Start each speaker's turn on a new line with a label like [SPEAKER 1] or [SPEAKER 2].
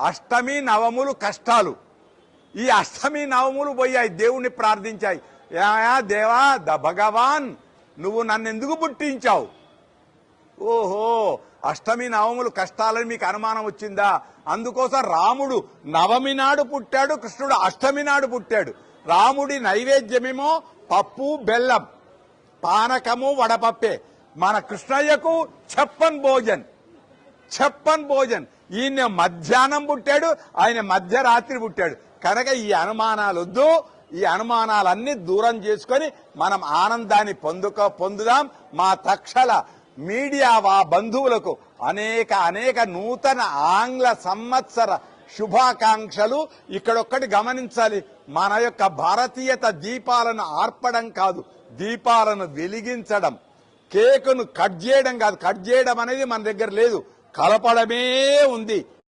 [SPEAKER 1] అష్టమి నవములు కష్టాలు. ఈ అష్టమి నవములు పోయాయి దేవుణ్ణి ప్రార్థించాయి. ఏమయ్యా దేవా ద భగవాన్ నువ్వు నన్ను ఎందుకు పుట్టించావు? ఓహో అష్టమి నవములు కష్టాలని మీకు అనుమానం వచ్చిందా? అందుకోసం రాముడు నవమి నాడు పుట్టాడు కృష్ణుడు అష్టమి నాడు పుట్టాడు. రాముడి నైవేద్యమేమో పప్పు బెల్లం పానకము వడపప్పే. మన కృష్ణయ్యకు చెప్పన్ భోజన్. చెప్పన్ భోజన్. ఈయన మధ్యాహ్నం పుట్టాడు ఆయన మధ్యరాత్రి పుట్టాడు. కనుక ఈ అనుమానాలు వద్దు ఈ అనుమానాలన్నీ దూరం చేసుకొని మనం ఆనందాన్ని పొందుక పొందుదాం. మా తక్షల మీడియా వా బంధువులకు అనేక అనేక నూతన ఆంగ్ల సంవత్సర శుభాకాంక్షలు ఇక్కడొక్కటి గమనించాలి. మన యొక్క భారతీయత దీపాలను ఆర్పడం కాదు దీపాలను వెలిగించడం. కేకును కట్ చేయడం కాదు. కట్ చేయడం అనేది మన దగ్గర లేదు. కలపడమే ఉంది.